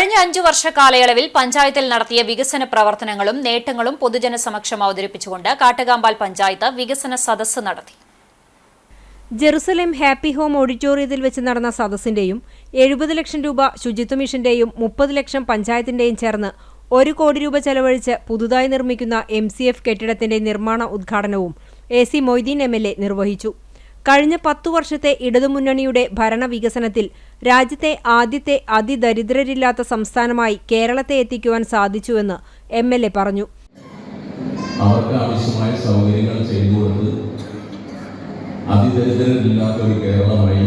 കഴിഞ്ഞ അഞ്ചു വർഷ കാലയളവിൽ പഞ്ചായത്തിൽ നടത്തിയ വികസന പ്രവർത്തനങ്ങളും നേട്ടങ്ങളും പൊതുജന സമക്ഷം അവതരിപ്പിച്ചുകൊണ്ട് കാട്ടുകാമ്പാൽ പഞ്ചായത്ത് വികസന സദസ്സ് നടത്തി. ജെറുസലേം ഹാപ്പി ഹോം ഓഡിറ്റോറിയത്തിൽ വെച്ച് നടന്ന സദസ്സിന്റെയും എഴുപത് ലക്ഷം രൂപ ശുചിത്വ മിഷന്റെയും മുപ്പത് ലക്ഷം പഞ്ചായത്തിന്റെയും ചേർന്ന് ഒരു കോടി രൂപ ചെലവഴിച്ച് പുതുതായി നിർമ്മിക്കുന്ന എം സി എഫ് കെട്ടിടത്തിന്റെ നിർമ്മാണ ഉദ്ഘാടനവും A C Moideen M L A നിർവഹിച്ചു. കഴിഞ്ഞ പത്തു വർഷത്തെ ഇടതുമുന്നണിയുടെ ഭരണവികസനത്തിൽ രാജ്യത്തെ ആദ്യത്തെ അതിദരിദ്രരില്ലാത്ത സംസ്ഥാനമായി കേരളത്തെ എത്തിക്കുവാൻ സാധിച്ചുവെന്ന് എം എൽ എ പറഞ്ഞു. അവർക്ക് ആവശ്യമായ സൗകര്യങ്ങൾ ചെയ്തു കൊടുത്ത് അതിദരിദ്രരില്ലാത്ത ഒരു കേരളമായി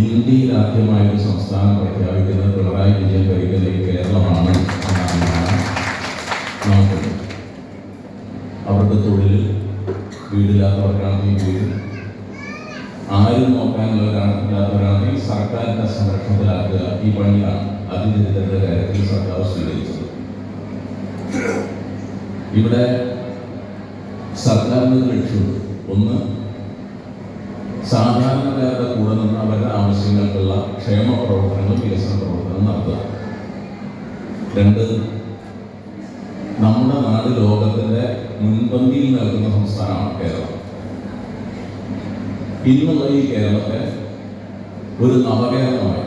ഇന്ത്യയിൽ ആദ്യമായ ഒരു സംസ്ഥാനം പ്രഖ്യാപിക്കുന്നത് പിണറായി വിജയൻ ഭരിക്കുന്ന ഒരു കേരളമാണ് അവരുടെ തൊഴിൽ വീടില്ലാത്തവർക്കാണെങ്കിൽ വീട് ആരും നോക്കാനുള്ളവരാണെങ്കിലാത്തവരാണെങ്കിൽ സർക്കാരിന്റെ സംരക്ഷണത്തിലാക്കുക. ഈ പണിയാണ് അതിദരിദ്രരുടെ കാര്യത്തിൽ സർക്കാർ സ്വീകരിച്ചത്. ഇവിടെ സർക്കാരിന് ലക്ഷ്യം. ഒന്ന് സാധാരണക്കാരുടെ കൂടെ നിന്ന് അവരുടെ ആവശ്യങ്ങൾക്കുള്ള ക്ഷേമ പ്രവർത്തനങ്ങളും വികസന പ്രവർത്തനവും നടത്തുക. രണ്ട് നമ്മുടെ നാട് ലോകത്തിന്റെ മുൻപന്തിയിൽ നിൽക്കുന്ന സംസ്ഥാനമാണ് കേരളം. ഇന്നുള്ള കേരളത്തെ ഒരു നവകേരളമായി.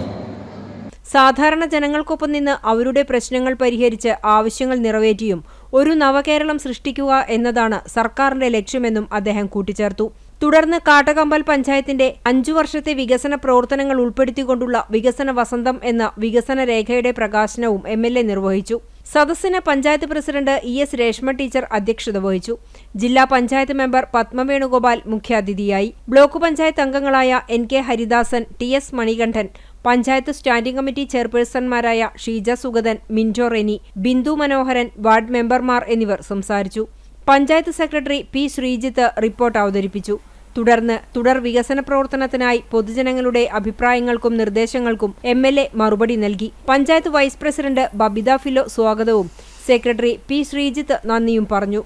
സാധാരണ ജനങ്ങൾക്കൊപ്പം നിന്ന് അവരുടെ പ്രശ്നങ്ങൾ പരിഹരിച്ച് ആവശ്യങ്ങൾ നിറവേറ്റിയും ഒരു നവകേരളം സൃഷ്ടിക്കുക എന്നതാണ് സർക്കാരിന്റെ ലക്ഷ്യമെന്നും അദ്ദേഹം കൂട്ടിച്ചേർത്തു. തുടർന്ന് കാട്ടകമ്പൽ പഞ്ചായത്തിന്റെ അഞ്ചു വർഷത്തെ വികസന പ്രവർത്തനങ്ങൾ ഉൾപ്പെടുത്തിക്കൊണ്ടുള്ള വികസന വസന്തം എന്ന വികസന രേഖയുടെ പ്രകാശനവും എ നിർവഹിച്ചു. സദസ്സിന് panchayat president E S Reshma teacher അധ്യക്ഷത വഹിച്ചു. ജില്ലാ പഞ്ചായത്ത് മെമ്പർ പത്മ വേണുഗോപാൽ മുഖ്യാതിഥിയായി. ബ്ലോക്ക് പഞ്ചായത്ത് അംഗങ്ങളായ N K Haridasan T S Manikandan panchayat standing committee ചെയർപേഴ്സൺമാരായ Sheeja Sugathan Minjo Reni Bindu Manoharan ward മെമ്പർമാർ എന്നിവർ സംസാരിച്ചു. Panchayat secretary P Sreejith report അവതരിപ്പിച്ചു. തുടർന്ന് തുടർ വികസന പ്രവർത്തനത്തിനായി പൊതുജനങ്ങളുടെ അഭിപ്രായങ്ങൾക്കും നിർദ്ദേശങ്ങൾക്കും എം എൽ എ മറുപടി നൽകി. Panchayat vice president Babitha Philo സ്വാഗതവും സെക്രട്ടറി പി ശ്രീജിത്ത് നന്ദിയും പറഞ്ഞു.